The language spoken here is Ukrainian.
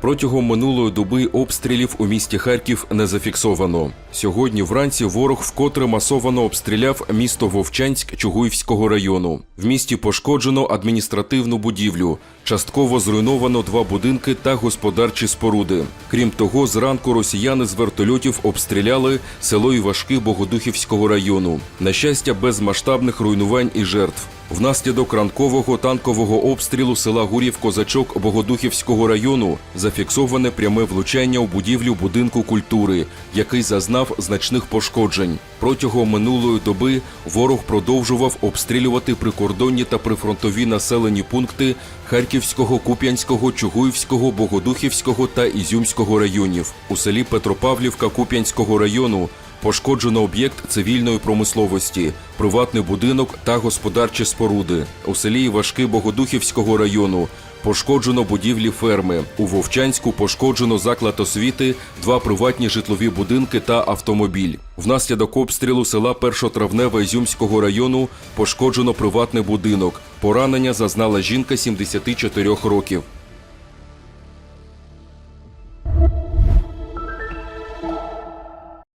Протягом минулої доби обстрілів у місті Харків не зафіксовано. Сьогодні вранці ворог вкотре масовано обстріляв місто Вовчанськ Чугуївського району. В місті пошкоджено адміністративну будівлю. Частково зруйновано два будинки та господарчі споруди. Крім того, зранку росіяни з вертольотів обстріляли село Івашки Богодухівського району. На щастя, без масштабних руйнувань і жертв. Внаслідок ранкового танкового обстрілу села Гурів Козачок Богодухівського району зафіксоване пряме влучання у будівлю будинку культури, який зазнав значних пошкоджень. Протягом минулої доби ворог продовжував обстрілювати прикордонні та прифронтові населені пункти Харківського, Куп'янського, Чугуївського, Богодухівського та Ізюмського районів. У селі Петропавлівка Куп'янського району Пошкоджено об'єкт цивільної промисловості, приватний будинок та господарчі споруди у селі Важки Богодухівського району. Пошкоджено будівлі ферми. У Вовчанську пошкоджено заклад освіти, два приватні житлові будинки та автомобіль. Внаслідок обстрілу села Першотравневе Ізюмського району пошкоджено приватний будинок. Поранення зазнала жінка 74 років.